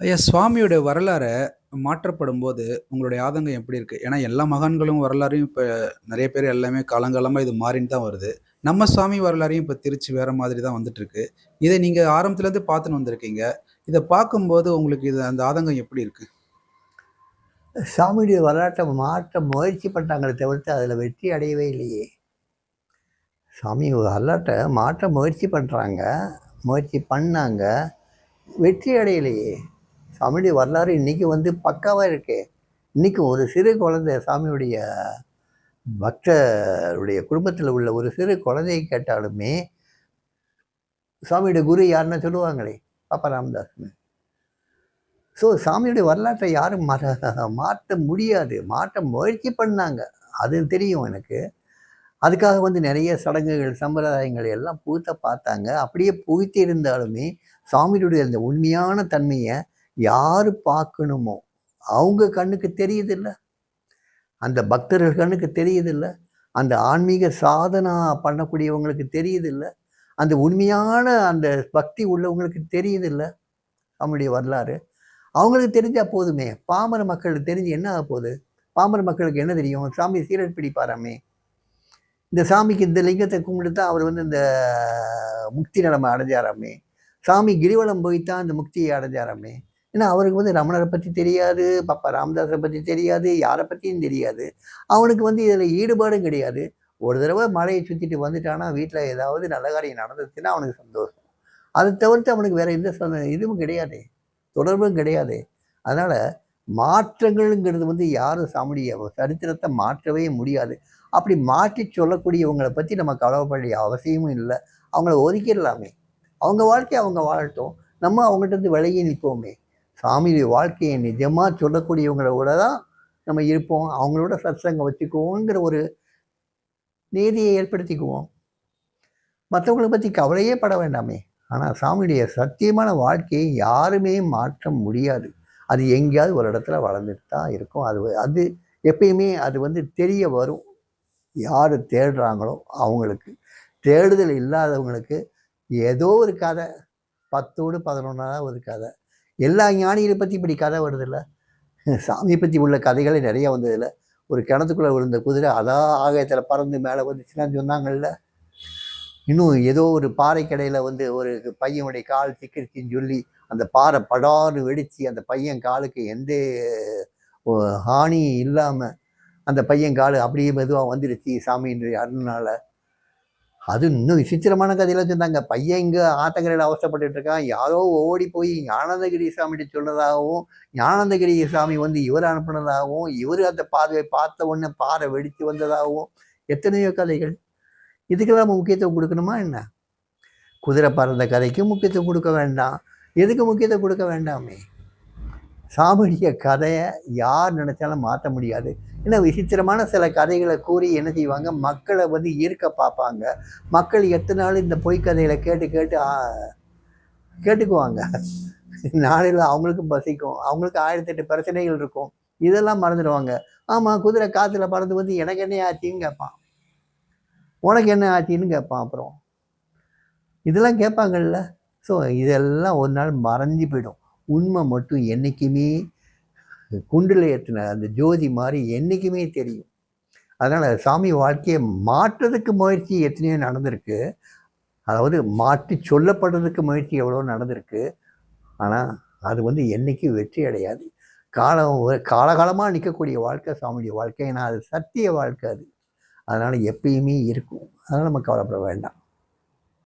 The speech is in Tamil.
ஐயா சுவாமியோட வரலாற மாற்றப்படும்போது, உங்களுடைய ஆதங்கம் எப்படி இருக்கு? ஏன்னா எல்லா மகான்களும் வரலாறையும் இப்ப நெறைய பேர் எல்லாமே காலங்காலமா இது மாறின்னு தான் வருது. நம்ம சாமி வரலாறையும் இப்ப திரிச்சு வேற மாதிரி தான் வந்துட்டுருக்கு. இத நீங்க ஆரம்பத்துலேருந்து பார்த்துன்னு வந்திருக்கீங்க. இத பார்க்கும்போது உங்களுக்கு இது அந்த ஆதங்கம் எப்படி இருக்கு? சாமியுடைய வரலாற்றை மாற்ற முயற்சி பண்ணாங்களே தவிர்த்து அதில் வெற்றி அடையவே இல்லையே சாமி வரலாற்றை மாற்ற முயற்சி பண்ணுறாங்க முயற்சி பண்ணாங்க வெற்றி அடையலையே சாமியுடைய வரலாறு இன்றைக்கி வந்து பக்காவாக இருக்கே. இன்றைக்கி ஒரு சிறு குழந்தை சாமியுடைய பக்தருடைய குடும்பத்தில் உள்ள ஒரு சிறு குழந்தையை கேட்டாலுமே சாமியுடைய குரு யாருன்னு சொல்லுவாங்களே பாப்பா ராமதாஸ்னு ஸோ சாமியுடைய வரலாற்றை யாரும் மற மாற்ற முடியாது. மாற்ற முயற்சி பண்ணாங்க. அது தெரியும் எனக்கு. அதுக்காக வந்து நிறைய சடங்குகள் சம்பிரதாயங்கள் எல்லாம் புகுத்த பார்த்தாங்க. அப்படியே புகுத்தி இருந்தாலுமே சாமியுடைய அந்த உண்மையான தன்மையை யார் பார்க்கணுமோ அவங்க கண்ணுக்கு தெரியுதில்ல? அந்த பக்தர்கள் கண்ணுக்கு தெரியுதில்ல? அந்த ஆன்மீக சாதனா பண்ணக்கூடியவங்களுக்கு தெரியுதில்ல? அந்த உண்மையான அந்த பக்தி உள்ளவங்களுக்கு தெரியுதில்ல? அவங்களுடைய வரலாறு. அவங்களுக்கு தெரிஞ்சால் போதுமே. பாமர மக்களுக்கு தெரிஞ்சு என்ன ஆக போகுது? பாமர மக்களுக்கு என்ன தெரியும்? சாமி சீரட் பிடிப்பாராமே? இந்த சாமிக்கு இந்த லிங்கத்தை கும்பிட்டு தான் அவர் வந்து இந்த முக்தி நிலைமை அடைஞ்சாராமே? சாமி கிரிவலம் போய் தான் இந்த முக்தியை அடைஞ்சாராமே? ஏன்னா அவருக்கு வந்து ரமணரை பற்றி தெரியாது பாப்பா ராமதாஸரை பற்றி தெரியாது யாரை பற்றியும் தெரியாது. அவனுக்கு வந்து இதில் ஈடுபாடும் கிடையாது. ஒரு தடவை மலையை சுற்றிட்டு வந்துட்டானா வீட்டில் ஏதாவது நல்ல காரியம் நடந்துச்சுன்னா அவனுக்கு சந்தோஷம். அதை தவிர்த்து அவனுக்கு வேறு எந்த இதுவும் கிடையாது. தொடர்பும் கிடையாது. அதனால் மாற்றங்கள்ங்கிறது வந்து யாரும் சாமுடிய சரித்திரத்தை மாற்றவே முடியாது. அப்படி மாற்றி சொல்லக்கூடியவங்களை பற்றி நம்ம கவலைப்பட அவசியமும் இல்லை. அவங்கள ஒதுக்கிடலாமே. அவங்க வாழ்க்கையை அவங்க வாழட்டும் நம்ம அவங்ககிட்ட இருந்து விலகி நிற்போமே சாமியுடைய வாழ்க்கையை நிஜமாக சொல்லக்கூடியவங்களோட தான் நம்ம இருப்போம். அவங்களோட சத்சங்கம் வச்சுக்குவோங்கிற ஒரு நீதியை ஏற்படுத்திக்குவோம். மற்றவங்களை பற்றி கவலையே பட வேண்டாமே. ஆனால் சாமியுடைய சத்தியமான வாழ்க்கையை யாருமே மாற்ற முடியாது. அது எங்கேயாவது ஒரு இடத்துல வளர்ந்துட்டு தான் இருக்கும். அது அது எப்பயுமே அது வந்து தெரிய வரும். யார் தேடுறாங்களோ அவங்களுக்கு. தேடுதல் இல்லாதவங்களுக்கு ஏதோ ஒரு கதை பத்தோடு பதினொன்றாவது ஒரு கதை எல்லா ஞானிகளை பற்றி இப்படி கதை வருதில்ல? சாமியை பற்றி உள்ள கதைகளே நிறையா வந்ததில்லை. ஒரு கிணத்துக்குள்ளே விழுந்த குதிரை அதான் ஆகாயத்தில் பறந்து மேலே வந்துச்சுன்னா சொன்னாங்கல்ல? இன்னும் ஏதோ ஒரு பாறை கடையில் வந்து ஒரு பையனுடைய கால் சிக்கிருச்சின்னு சொல்லி அந்த பாறை படார்னு வெடித்து அந்த பையன் காலுக்கு எந்த ஹானியும் இல்லாமல் அந்த பையன் கால் அப்படியே மெதுவாக வந்துடுச்சு சாமின்ற அருணால் அது இன்னும் விசித்திரமான கதையெல்லாம் சொன்னாங்க பையன் இங்கே ஆத்தங்கரையில் அவசரப்பட்டு இருக்கான் யாரோ ஓடி போய் ஞானந்தகிரி சாமிகிட்ட சொன்னதாகவும் ஞானந்தகிரி சாமி வந்து இவர் அனுப்புனதாகவும் இவர் அந்த பார்வை பார்த்த உடனே பாறை வெடித்து வந்ததாகவும் எத்தனையோ கதைகள். இதுக்கெல்லாம் முக்கியத்துவம் கொடுக்கணுமா என்ன? குதிரை பறந்த கதைக்கு முக்கியத்துவம் கொடுக்க வேண்டாம். எதுக்கு முக்கியத்துவம் கொடுக்க வேண்டாமே? சாமியுடைய கதையை யார் நினைச்சாலும் மாற்ற முடியாது. ஏன்னா விசித்திரமான சில கதைகளை கூறி என்ன செய்வாங்க? மக்களை வந்து ஈர்க்க பார்ப்பாங்க. மக்கள் எத்தனை நாள் இந்த பொய் கதைகளை கேட்டு கேட்டு கேட்டுக்குவாங்க. நாளையில் அவங்களுக்கும் பசிக்கும். அவங்களுக்கு ஆயிரத்தி எட்டு பிரச்சனைகள் இருக்கும். இதெல்லாம் மறந்துடுவாங்க. ஆமாம் குதிரை காற்றுல பறந்து வந்து எனக்கு என்ன ஆச்சுன்னு கேட்பான். உனக்கு என்ன ஆச்சுன்னு கேட்பான் அப்புறம். இதெல்லாம் கேட்பாங்கல்ல. ஸோ இதெல்லாம் ஒரு நாள் மறைஞ்சு போயிடும். உண்மை மட்டும் என்றைக்குமே குண்டில் ஏற்றின அந்த ஜோதி மாதிரி என்றைக்குமே தெரியும். அதனால் சாமி வாழ்க்கையை மாற்றுறதுக்கு முயற்சி எத்தனையோ நடந்திருக்கு. அதாவது மாற்றி சொல்லப்படுறதுக்கு முயற்சி எவ்வளோ நடந்திருக்கு. ஆனால் அது வந்து என்றைக்கும் வெற்றி அடையாது. காலம் காலகாலமாக நிற்கக்கூடிய வாழ்க்கை சாமியுடைய வாழ்க்கை. ஏன்னா அது சத்திய வாழ்க்கை அது. அதனால் எப்பயுமே இருக்கும். அதனால் நம்ம கவலைப்பட வேண்டாம்.